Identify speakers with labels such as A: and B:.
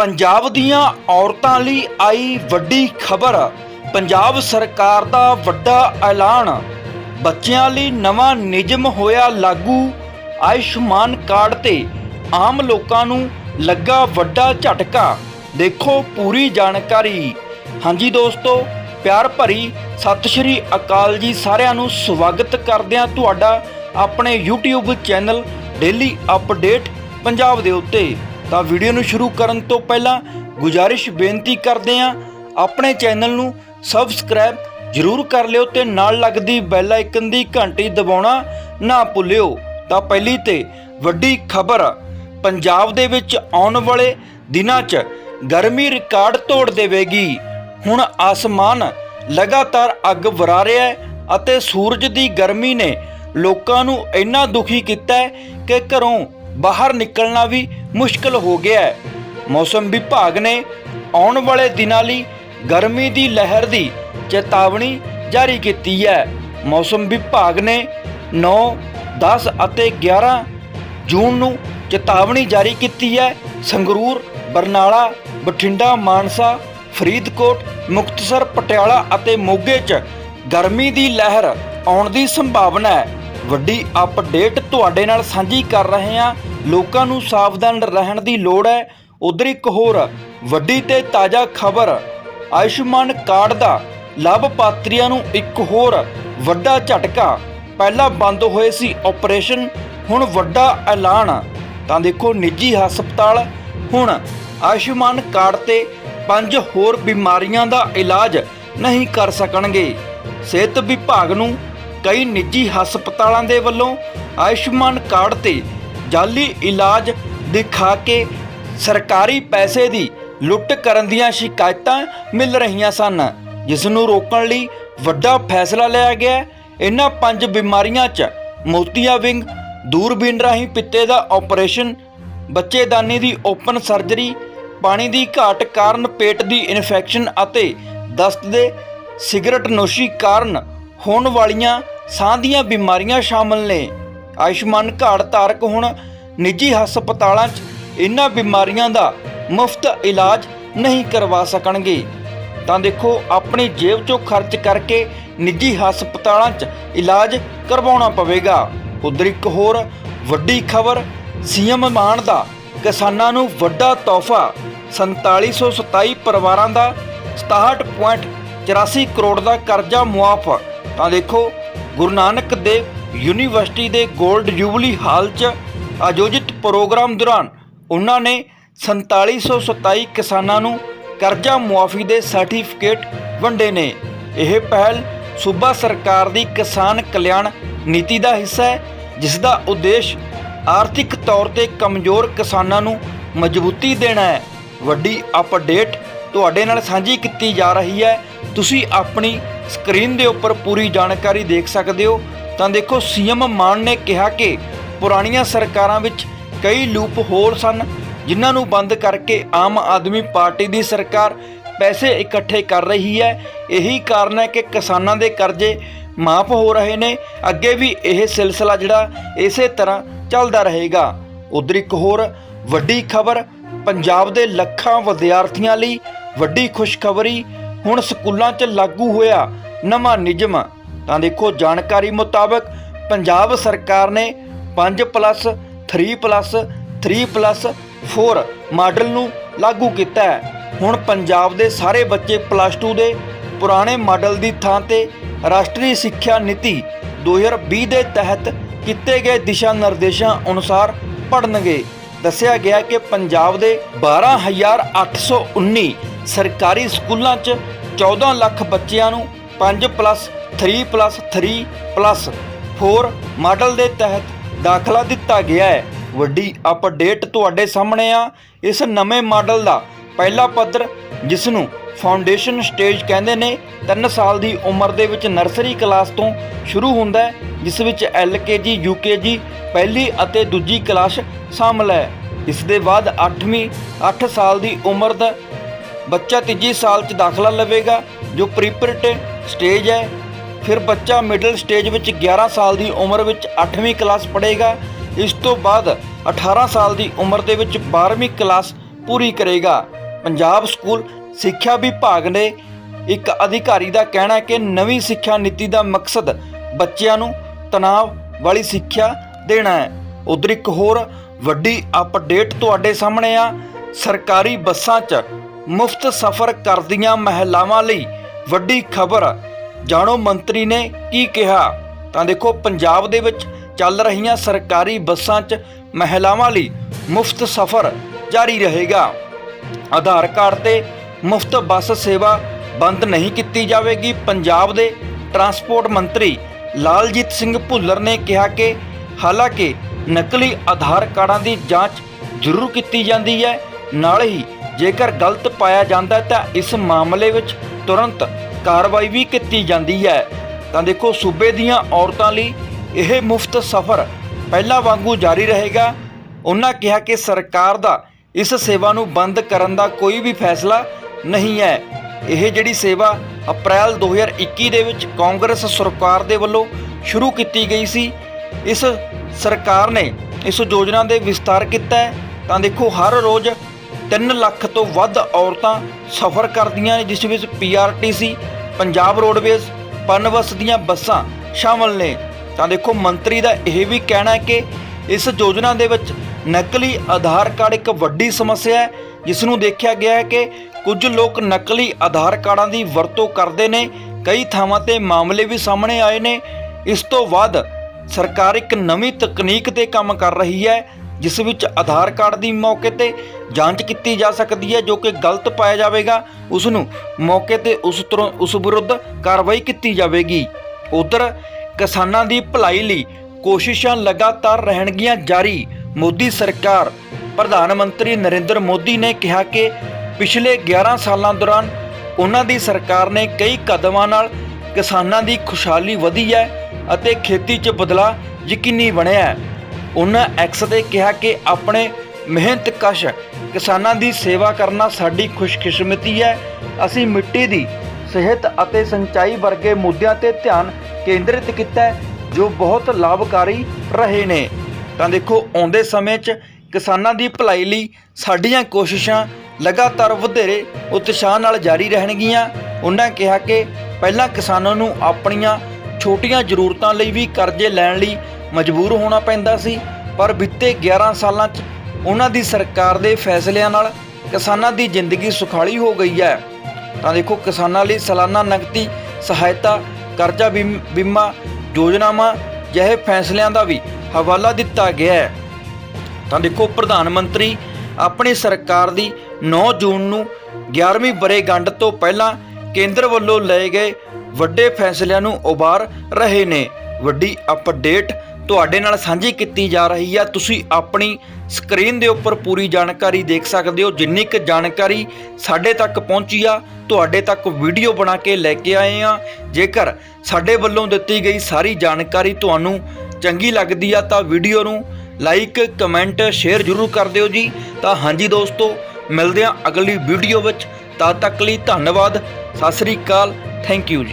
A: ਪੰਜਾਬ ਦੀਆਂ ਔਰਤਾਂ ਲਈ ਆਈ ਵੱਡੀ ਖਬਰ। ਪੰਜਾਬ ਸਰਕਾਰ ਦਾ ਵੱਡਾ ਐਲਾਨ। ਬੱਚਿਆਂ ਲਈ ਨਵਾਂ ਨਿਯਮ ਹੋਇਆ ਲਾਗੂ। ਆਯੁਸ਼ਮਾਨ ਕਾਰਡ ਤੇ ਆਮ ਲੋਕਾਂ ਨੂੰ ਲੱਗਾ ਵੱਡਾ ਝਟਕਾ। ਦੇਖੋ ਪੂਰੀ ਜਾਣਕਾਰੀ। ਹਾਂਜੀ ਦੋਸਤੋ, ਪਿਆਰ ਭਰੀ ਸਤਿ ਸ਼੍ਰੀ ਅਕਾਲ ਜੀ ਸਾਰਿਆਂ ਨੂੰ ਸਵਾਗਤ ਕਰਦਿਆਂ ਤੁਹਾਡਾ ਆਪਣੇ YouTube channel daily update Punjab ਦੇ ਉੱਤੇ। ਤਾਂ ਵੀਡੀਓ ਨੂੰ ਸ਼ੁਰੂ ਕਰਨ ਤੋਂ ਪਹਿਲਾਂ ਗੁਜਾਰਿਸ਼ ਬੇਨਤੀ ਕਰਦੇ ਹਾਂ, ਆਪਣੇ ਚੈਨਲ ਨੂੰ ਸਬਸਕ੍ਰਾਈਬ ਜਰੂਰ ਕਰ ਲਿਓ ਤੇ ਨਾਲ ਲੱਗਦੀ ਬੈਲ ਆਈਕਨ ਦੀ ਘੰਟੀ ਦਬਾਉਣਾ ਨਾ ਭੁੱਲਿਓ। ਤਾਂ ਪਹਿਲੀ ਤੇ ਵੱਡੀ ਖਬਰ, ਪੰਜਾਬ ਦੇ ਵਿੱਚ ਆਉਣ ਵਾਲੇ ਦਿਨਾਂ 'ਚ ਗਰਮੀ ਰਿਕਾਰਡ ਤੋੜ ਦੇਵੇਗੀ। ਹੁਣ ਆਸਮਾਨ ਲਗਾਤਾਰ ਅੱਗ ਵਰਾ ਰਿਹਾ ਹੈ ਅਤੇ ਸੂਰਜ ਦੀ ਗਰਮੀ ਨੇ ਲੋਕਾਂ ਨੂੰ ਇੰਨਾ ਦੁਖੀ ਕੀਤਾ ਹੈ ਕਿ ਘਰੋਂ ਬਾਹਰ ਨਿਕਲਣਾ ਵੀ ਮੁਸ਼ਕਲ ਹੋ ਗਿਆ ਹੈ। ਮੌਸਮ ਵਿਭਾਗ ਨੇ ਆਉਣ ਵਾਲੇ ਦਿਨਾਂ ਲਈ ਗਰਮੀ ਦੀ ਲਹਿਰ ਦੀ ਚੇਤਾਵਨੀ ਜਾਰੀ ਕੀਤੀ ਹੈ। ਮੌਸਮ ਵਿਭਾਗ ਨੇ 9 10 ਅਤੇ 11 ਜੂਨ ਨੂੰ ਚੇਤਾਵਨੀ ਜਾਰੀ ਕੀਤੀ ਹੈ। ਸੰਗਰੂਰ, ਬਰਨਾਲਾ, ਬਠਿੰਡਾ, ਮਾਨਸਾ, ਫਰੀਦਕੋਟ, ਮੁਕਤਸਰ, ਪਟਿਆਲਾ ਅਤੇ ਮੋਗੇ 'ਚ ਗਰਮੀ ਦੀ ਲਹਿਰ ਆਉਣ ਦੀ ਸੰਭਾਵਨਾ ਹੈ। ਵੱਡੀ ਅਪਡੇਟ ਤੁਹਾਡੇ ਨਾਲ ਸਾਂਝੀ ਕਰ ਰਹੇ ਹਾਂ ਲੋਕਾਂ ਨੂੰ ਸਾਵਧਾਨ ਰਹਿਣ ਦੀ ਲੋੜ ਹੈ। ਉਧਰ ਇੱਕ ਹੋਰ ਵੱਡੀ ਤੇ ਤਾਜ਼ਾ ਖਬਰ, ਆਯੁਸ਼ਮਾਨ ਕਾਰਡ ਦਾ ਲਾਭਪਾਤਰੀਆਂ ਨੂੰ ਇੱਕ ਹੋਰ ਵੱਡਾ ਝਟਕਾ। ਪਹਿਲਾਂ ਬੰਦ ਹੋਏ ਸੀ ਆਪਰੇਸ਼ਨ, ਹੁਣ ਵੱਡਾ ਐਲਾਨ। ਤਾਂ ਦੇਖੋ, ਨਿੱਜੀ ਹਸਪਤਾਲ, ਹੁਣ ਆਯੁਸ਼ਮਾਨ ਕਾਰਡ ਤੇ ਪੰਜ ਹੋਰ ਬਿਮਾਰੀਆਂ ਦਾ ਇਲਾਜ ਨਹੀਂ ਕਰ ਸਕਣਗੇ। ਸਿਹਤ ਵਿਭਾਗ ਨੂੰ ਕਈ ਨਿੱਜੀ ਹਸਪਤਾਲਾਂ ਦੇ ਵੱਲੋਂ ਆਯੁਸ਼ਮਾਨ ਕਾਰਡ ਤੇ ਜਾਲੀ ਇਲਾਜ ਦਿਖਾ ਕੇ ਸਰਕਾਰੀ ਪੈਸੇ ਦੀ ਲੁੱਟ ਕਰਨ ਦੀਆਂ ਸ਼ਿਕਾਇਤਾਂ ਮਿਲ ਰਹੀਆਂ ਸਨ ਜਿਸ ਨੂੰ ਰੋਕਣ ਲਈ ਵੱਡਾ ਫੈਸਲਾ ਲਿਆ ਗਿਆ। ਇਹਨਾਂ ਪੰਜ ਬਿਮਾਰੀਆਂ 'ਚ ਮੋਤੀਆ ਵਿੰਗ, ਦੂਰਬੀਨ ਰਾਹੀਂ ਪਿੱਤੇ ਦਾ ਆਪਰੇਸ਼ਨ, ਬੱਚੇਦਾਨੀ ਦੀ ਓਪਨ ਸਰਜਰੀ, ਪਾਣੀ ਦੀ ਘਾਟ ਕਾਰਨ ਪੇਟ ਦੀ ਇਨਫੈਕਸ਼ਨ ਅਤੇ ਦਸਤ ਦੇ ਸਿਗਰਟ ਨੋਸ਼ੀ ਕਾਰਨ ਹੋਣ ਵਾਲੀਆਂ ਸਾਹ ਦੀਆਂ ਬਿਮਾਰੀਆਂ ਸ਼ਾਮਲ ਨੇ। ਆਯੁਸ਼ਮਾਨ ਕਾਰਡ ਧਾਰਕ ਹੁਣ ਨਿੱਜੀ ਹਸਪਤਾਲਾਂ 'ਚ ਇਹਨਾਂ ਬਿਮਾਰੀਆਂ ਦਾ ਮੁਫਤ ਇਲਾਜ ਨਹੀਂ ਕਰਵਾ ਸਕਣਗੇ। ਤਾਂ ਦੇਖੋ, ਆਪਣੀ ਜੇਬ 'ਚੋਂ ਖਰਚ ਕਰਕੇ ਨਿੱਜੀ ਹਸਪਤਾਲਾਂ 'ਚ ਇਲਾਜ ਕਰਵਾਉਣਾ ਪਵੇਗਾ। ਉਧਰ ਇੱਕ ਹੋਰ ਵੱਡੀ ਖਬਰ, ਸੀਐਮ ਮਾਨ ਦਾ ਕਿਸਾਨਾਂ ਨੂੰ ਵੱਡਾ ਤੋਹਫਾ 4727 ਪਰਿਵਾਰਾਂ ਦਾ 67.84 ਕਰੋੜ ਦਾ ਕਰਜ਼ਾ ਮੁਆਫ। ਤਾਂ ਦੇਖੋ, ਗੁਰੂ ਨਾਨਕ ਦੇਵ ਯੂਨੀਵਰਸਿਟੀ ਦੇ 골ਡ ਜੂਬਲੀ ਹਾਲ 'ਚ ਆਯੋਜਿਤ ਪ੍ਰੋਗਰਾਮ ਦੌਰਾਨ ਉਹਨਾਂ ਨੇ 4727 ਕਿਸਾਨਾਂ ਨੂੰ ਕਰਜ਼ਾ ਮੁਆਫੀ ਦੇ ਸਰਟੀਫਿਕੇਟ ਵੰਡੇ ਨੇ। ਇਹ ਪਹਿਲ ਸੂਬਾ ਸਰਕਾਰ ਦੀ ਕਿਸਾਨ ਕਲਿਆਣ ਨੀਤੀ ਦਾ ਹਿੱਸਾ ਹੈ, ਜਿਸ ਦਾ ਉਦੇਸ਼ ਆਰਥਿਕ ਤੌਰ ਤੇ ਕਮਜ਼ੋਰ ਕਿਸਾਨਾਂ ਨੂੰ ਮਜ਼ਬੂਤੀ ਦੇਣਾ ਹੈ। ਵੱਡੀ ਅਪਡੇਟ ਤੁਹਾਡੇ ਨਾਲ ਸਾਂਝੀ ਕੀਤੀ ਜਾ ਰਹੀ ਹੈ। ਤੁਸੀਂ ਆਪਣੀ ਸਕਰੀਨ ਦੇ ਉੱਪਰ ਪੂਰੀ ਜਾਣਕਾਰੀ ਦੇਖ ਸਕਦੇ ਹੋ। ਤਾਂ ਦੇਖੋ, ਸੀਐਮ ਮਾਨ ਨੇ ਕਿਹਾ ਕਿ ਪੁਰਾਣੀਆਂ ਸਰਕਾਰਾਂ ਵਿੱਚ ਕਈ ਲੂਪ ਹੋਲ ਸਨ, ਜਿਨ੍ਹਾਂ ਨੂੰ ਬੰਦ ਕਰਕੇ ਆਮ ਆਦਮੀ ਪਾਰਟੀ ਦੀ ਸਰਕਾਰ ਪੈਸੇ ਇਕੱਠੇ ਕਰ ਰਹੀ ਹੈ। ਇਹੀ ਕਾਰਨ ਹੈ ਕਿ ਕਿਸਾਨਾਂ ਦੇ ਕਰਜ਼ੇ ਮਾਫ ਹੋ ਰਹੇ ਨੇ। ਅੱਗੇ ਵੀ ਇਹ ਸਿਲਸਿਲਾ ਜਿਹੜਾ ਇਸੇ ਤਰ੍ਹਾਂ ਚੱਲਦਾ ਰਹੇਗਾ। ਉਧਰ ਇੱਕ ਹੋਰ ਵੱਡੀ ਖਬਰ, ਪੰਜਾਬ ਦੇ ਲੱਖਾਂ ਵਿਦਿਆਰਥੀਆਂ ਲਈ ਵੱਡੀ ਖੁਸ਼ਖਬਰੀ। ਹੁਣ ਸਕੂਲਾਂ 'ਚ ਲਾਗੂ ਹੋਇਆ ਨਵਾਂ ਨਿਯਮ। ਤਾਂ ਦੇਖੋ, ਜਾਣਕਾਰੀ ਮੁਤਾਬਕ ਪੰਜਾਬ ਸਰਕਾਰ ਨੇ 5 3 3 4 ਮਾਡਲ ਨੂੰ ਲਾਗੂ ਕੀਤਾ ਹੈ। ਹੁਣ ਪੰਜਾਬ ਦੇ ਸਾਰੇ ਬੱਚੇ ਪਲੱਸ 2 ਦੇ ਪੁਰਾਣੇ ਮਾਡਲ ਦੀ ਥਾਂ ਤੇ ਰਾਸ਼ਟਰੀ ਸਿੱਖਿਆ ਨੀਤੀ 2020 ਦੇ ਤਹਿਤ ਕੀਤੇ ਗਏ ਦਿਸ਼ਾ ਨਿਰਦੇਸ਼ਾਂ ਅਨੁਸਾਰ ਪੜ੍ਹਨਗੇ। ਦੱਸਿਆ ਗਿਆ ਕਿ ਪੰਜਾਬ ਦੇ 12819 ਸਰਕਾਰੀ ਸਕੂਲਾਂ 'ਚ 14 ਲੱਖ ਬੱਚਿਆਂ ਨੂੰ 5 3 3 4 ਮਾਡਲ ਦੇ ਤਹਿਤ ਦਾਖਲਾ ਦਿੱਤਾ ਗਿਆ ਹੈ। ਵੱਡੀ ਅਪਡੇਟ ਤੁਹਾਡੇ ਸਾਹਮਣੇ ਆ। ਇਸ ਨਵੇਂ ਮਾਡਲ ਦਾ ਪਹਿਲਾ ਪੱਧਰ ਜਿਸ ਨੂੰ ਫਾਊਂਡੇਸ਼ਨ ਸਟੇਜ ਕਹਿੰਦੇ ਨੇ 3 ਸਾਲ ਦੀ ਉਮਰ ਦੇ ਵਿੱਚ ਨਰਸਰੀ ਕਲਾਸ ਤੋਂ ਸ਼ੁਰੂ ਹੁੰਦਾ ਹੈ, ਜਿਸ ਵਿੱਚ ਐਲਕੇਜੀ ਯੂਕੇਜੀ ਪਹਿਲੀ ਅਤੇ ਦੂਜੀ ਕਲਾਸ ਸ਼ਾਮਲ ਹੈ। ਇਸ ਦੇ ਬਾਅਦ 8ਵੀਂ 8 ਸਾਲ ਦੀ ਉਮਰ ਦਾ ਬੱਚਾ ਤੀਜੀ ਸਾਲ 'ਚ ਦਾਖਲਾ ਲਵੇਗਾ, ਜੋ ਪ੍ਰੀਪਰਟ ਸਟੇਜ ਹੈ। ਫਿਰ ਬੱਚਾ ਮਿਡਲ ਸਟੇਜ ਵਿੱਚ 11 ਸਾਲ ਦੀ ਉਮਰ ਵਿੱਚ 8ਵੀਂ ਕਲਾਸ ਪੜ੍ਹੇਗਾ। ਇਸ ਤੋਂ ਬਾਅਦ 18 ਸਾਲ ਦੀ ਉਮਰ ਦੇ ਵਿੱਚ 12ਵੀਂ ਕਲਾਸ ਪੂਰੀ ਕਰੇਗਾ। ਪੰਜਾਬ ਸਕੂਲ ਸਿੱਖਿਆ ਵਿਭਾਗ ਨੇ ਇੱਕ ਅਧਿਕਾਰੀ ਦਾ ਕਹਿਣਾ ਹੈ ਕਿ ਨਵੀਂ ਸਿੱਖਿਆ ਨੀਤੀ ਦਾ ਮਕਸਦ ਬੱਚਿਆਂ ਨੂੰ ਤਣਾਅ ਵਾਲੀ ਸਿੱਖਿਆ ਦੇਣਾ ਹੈ। ਉਧਰ ਇੱਕ ਹੋਰ ਵੱਡੀ ਅਪਡੇਟ ਤੁਹਾਡੇ ਸਾਹਮਣੇ ਆ। ਸਰਕਾਰੀ ਬੱਸਾਂ 'ਚ ਮੁਫਤ ਸਫ਼ਰ ਕਰਦੀਆਂ ਮਹਿਲਾਵਾਂ ਲਈ ਵੱਡੀ ਖਬਰ ਜਾਣੋ ਮੰਤਰੀ ਨੇ ਕੀ ਕਿਹਾ? ਤਾਂ ਦੇਖੋ, ਪੰਜਾਬ ਦੇ ਵਿੱਚ ਚੱਲ ਰਹੀਆਂ ਸਰਕਾਰੀ ਬੱਸਾਂ 'ਚ ਮਹਿਲਾਵਾਂ ਲਈ ਮੁਫਤ ਸਫ਼ਰ ਜਾਰੀ ਰਹੇਗਾ। ਆਧਾਰ ਕਾਰਡ ਤੇ ਮੁਫਤ ਬੱਸ ਸੇਵਾ ਬੰਦ ਨਹੀਂ ਕੀਤੀ ਜਾਵੇਗੀ। ਪੰਜਾਬ ਦੇ ਟਰਾਂਸਪੋਰਟ ਮੰਤਰੀ ਲਾਲਜੀਤ ਸਿੰਘ ਭੁੱਲਰ ਨੇ ਕਿਹਾ ਕਿ ਹਾਲਾਂਕਿ ਨਕਲੀ ਆਧਾਰ ਕਾਰਡਾਂ ਦੀ ਜਾਂਚ ਜ਼ਰੂਰ ਕੀਤੀ ਜਾਂਦੀ ਹੈ। ਨਾਲ ਹੀ ਜੇਕਰ ਗਲਤ ਪਾਇਆ ਜਾਂਦਾ ਤਾਂ ਇਸ ਮਾਮਲੇ ਵਿੱਚ ਤੁਰੰਤ ਕਾਰਵਾਈ ਵੀ ਕੀਤੀ ਜਾਂਦੀ ਹੈ। ਤਾਂ ਦੇਖੋ, ਸੂਬੇ ਦੀਆਂ ਔਰਤਾਂ ਲਈ ਇਹ ਮੁਫਤ ਸਫ਼ਰ ਪਹਿਲਾਂ ਵਾਂਗੂ ਜਾਰੀ ਰਹੇਗਾ। ਉਹਨਾਂ ਕਿਹਾ ਕਿ ਸਰਕਾਰ ਦਾ ਇਸ ਸੇਵਾ ਨੂੰ ਬੰਦ ਕਰਨ ਦਾ ਕੋਈ ਵੀ ਫੈਸਲਾ ਨਹੀਂ ਹੈ। ਇਹ ਜਿਹੜੀ ਸੇਵਾ ਅਪ੍ਰੈਲ 2021 ਦੇ ਵਿੱਚ ਕਾਂਗਰਸ ਸਰਕਾਰ ਦੇ ਵੱਲੋਂ ਸ਼ੁਰੂ ਕੀਤੀ ਗਈ ਸੀ, ਇਸ ਸਰਕਾਰ ਨੇ ਇਸ ਯੋਜਨਾ ਦੇ ਵਿਸਤਾਰ ਕੀਤਾ ਤਾਂ ਦੇਖੋ, ਹਰ ਰੋਜ਼ 3 ਲੱਖ ਤੋਂ ਵੱਧ ਔਰਤਾਂ ਸਫ਼ਰ ਕਰਦੀਆਂ ਨੇ, ਜਿਸ ਵਿੱਚ ਪੀਆਰਟੀਸੀ ਪੰਜਾਬ ਰੋਡਵੇਜ਼ ਪਨਬਸ ਦੀਆਂ ਬੱਸਾਂ ਸ਼ਾਮਲ ਨੇ। ਤਾਂ ਦੇਖੋ, ਮੰਤਰੀ ਦਾ ਇਹ ਵੀ ਕਹਿਣਾ ਹੈ ਕਿ ਇਸ ਯੋਜਨਾ ਦੇ ਵਿੱਚ ਨਕਲੀ ਆਧਾਰ ਕਾਰਡ ਇੱਕ ਵੱਡੀ ਸਮੱਸਿਆ ਹੈ, ਜਿਸ ਨੂੰ ਦੇਖਿਆ ਗਿਆ ਹੈ ਕਿ ਕੁਝ ਲੋਕ ਨਕਲੀ ਆਧਾਰ ਕਾਰਡਾਂ ਦੀ ਵਰਤੋਂ ਕਰਦੇ ਨੇ। ਕਈ ਥਾਵਾਂ ਤੇ ਮਾਮਲੇ ਵੀ ਸਾਹਮਣੇ ਆਏ ਨੇ। ਇਸ ਤੋਂ ਬਾਅਦ ਸਰਕਾਰ ਇੱਕ ਨਵੀਂ ਤਕਨੀਕ ਤੇ ਕੰਮ ਕਰ ਰਹੀ ਹੈ। ਜਿਸ ਵਿੱਚ ਆਧਾਰ ਕਾਰਡ ਦੀ ਮੌਕੇ ਤੇ ਜਾਂਚ ਕੀਤੀ ਜਾ ਸਕਦੀ ਹੈ, ਜੋ ਕਿ ਗਲਤ ਪਾਇਆ ਜਾਵੇਗਾ। ਉਸ ਨੂੰ ਮੌਕੇ ਤੇ ਉਸ ਤਰ੍ਹਾਂ ਉਸ ਵਿਰੁੱਧ ਕਾਰਵਾਈ ਕੀਤੀ ਜਾਵੇਗੀ। ਉਧਰ ਕਿਸਾਨਾਂ ਦੀ ਭਲਾਈ ਲਈ ਕੋਸ਼ਿਸ਼ਾਂ ਲਗਾਤਾਰ ਰਹਿਣਗੀਆਂ ਜਾਰੀ। ਮੋਦੀ ਸਰਕਾਰ, ਪ੍ਰਧਾਨ ਮੰਤਰੀ ਨਰਿੰਦਰ ਮੋਦੀ ਨੇ ਕਿਹਾ ਕਿ ਪਿਛਲੇ 11 ਸਾਲਾਂ ਦੌਰਾਨ ਉਹਨਾਂ ਦੀ ਸਰਕਾਰ ਨੇ ਕਈ ਕਦਮਾਂ ਨਾਲ ਕਿਸਾਨਾਂ ਦੀ ਖੁਸ਼ਹਾਲੀ ਵਧੀ ਹੈ ਅਤੇ ਖੇਤੀ 'ਚ ਬਦਲਾਅ ਯਕੀਨੀ ਬਣਿਆ ਹੈ। ਉਹਨਾਂ ਐਕਸ ਤੇ ਕਿਹਾ ਕਿ ਆਪਣੇ ਮਿਹਨਤਕਸ਼ ਕਿਸਾਨਾਂ ਦੀ ਸੇਵਾ ਕਰਨਾ ਸਾਡੀ ਖੁਸ਼ਕਿਸਮਤੀ ਹੈ। ਅਸੀਂ ਮਿੱਟੀ ਦੀ ਸਿਹਤ ਅਤੇ ਸਿੰਚਾਈ ਵਰਗੇ ਮੁੱਦਿਆਂ ਤੇ ਧਿਆਨ ਕੇਂਦਰਿਤ ਕੀਤਾ ਹੈ, ਜੋ ਬਹੁਤ ਲਾਭਕਾਰੀ ਰਹੇ ਨੇ। ਤਾਂ ਦੇਖੋ, ਆਉਂਦੇ ਸਮੇਂ 'ਚ ਕਿਸਾਨਾਂ ਦੀ ਭਲਾਈ ਲਈ ਸਾਡੀਆਂ ਕੋਸ਼ਿਸ਼ਾਂ ਲਗਾਤਾਰ ਵਧੇਰੇ ਉਤਸ਼ਾਹ ਨਾਲ ਜਾਰੀ ਰਹਿਣਗੀਆਂ। ਉਹਨਾਂ ਕਿਹਾ ਕਿ ਪਹਿਲਾਂ ਕਿਸਾਨਾਂ ਨੂੰ ਆਪਣੀਆਂ ਛੋਟੀਆਂ ਜ਼ਰੂਰਤਾਂ ਲਈ ਵੀ ਕਰਜ਼ੇ ਲੈਣ ਲਈ ਮਜਬੂਰ ਹੋਣਾ ਪੈਂਦਾ ਸੀ, ਪਰ ਬੀਤੇ 11 ਸਾਲਾਂ 'ਚ ਉਹਨਾਂ ਦੀ ਸਰਕਾਰ ਦੇ ਫੈਸਲਿਆਂ ਨਾਲ ਕਿਸਾਨਾਂ ਦੀ ਜ਼ਿੰਦਗੀ ਸੁਖਾਲੀ ਹੋ ਗਈ ਹੈ। ਤਾਂ ਦੇਖੋ, ਕਿਸਾਨਾਂ ਲਈ ਸਾਲਾਨਾ ਨਕਦੀ ਸਹਾਇਤਾ, ਕਰਜ਼ਾ ਬੀਮ- ਬੀਮਾ, ਯੋਜਨਾਵਾਂ ਜਿਹੇ ਫੈਸਲਿਆਂ ਦਾ ਵੀ ਹਵਾਲਾ ਦਿੱਤਾ ਗਿਆ ਹੈ। ਤਾਂ ਦੇਖੋ, ਪ੍ਰਧਾਨ ਮੰਤਰੀ ਆਪਣੀ ਸਰਕਾਰ ਦੀ 9 ਜੂਨ ਨੂੰ 11ਵੀਂ ਬਰੇਗੰਢ ਤੋਂ ਪਹਿਲਾਂ ਕੇਂਦਰ ਵੱਲੋਂ ਲਏ ਗਏ ਵੱਡੇ ਫੈਸਲਿਆਂ ਨੂੰ ਉਭਾਰ ਰਹੇ ਨੇ। ਵੱਡੀ ਅਪਡੇਟ ਤੁਹਾਡੇ ਨਾਲ ਸਾਂਝੀ ਕੀਤੀ ਜਾ ਰਹੀ ਹੈ ਤੁਸੀਂ ਆਪਣੀ ਸਕਰੀਨ ਦੇ ਉੱਪਰ ਪੂਰੀ ਜਾਣਕਾਰੀ ਦੇਖ ਸਕਦੇ ਹੋ। ਜਿੰਨੀ ਕੁ ਜਾਣਕਾਰੀ ਸਾਡੇ ਤੱਕ ਪਹੁੰਚੀ ਆ, ਤੁਹਾਡੇ ਤੱਕ ਵੀਡੀਓ ਬਣਾ ਕੇ ਲੈ ਕੇ ਆਏ ਆ। ਜੇਕਰ ਸਾਡੇ ਵੱਲੋਂ ਦਿੱਤੀ ਗਈ ਸਾਰੀ ਜਾਣਕਾਰੀ ਤੁਹਾਨੂੰ ਚੰਗੀ ਲੱਗਦੀ ਆ, ਤਾਂ ਵੀਡੀਓ ਨੂੰ ਲਾਈਕ, ਕਮੈਂਟ, ਸ਼ੇਅਰ ਜ਼ਰੂਰ ਕਰ ਦਿਓ ਜੀ। ਤਾਂ ਹਾਂਜੀ ਦੋਸਤੋ, ਮਿਲਦੇ ਹਾਂ ਅਗਲੀ ਵੀਡੀਓ ਵਿੱਚ। ਤਦ ਤੱਕ ਲਈ ਧੰਨਵਾਦ। ਸਤਿ ਸ੍ਰੀ ਅਕਾਲ। ਥੈਂਕ ਯੂ ਜੀ।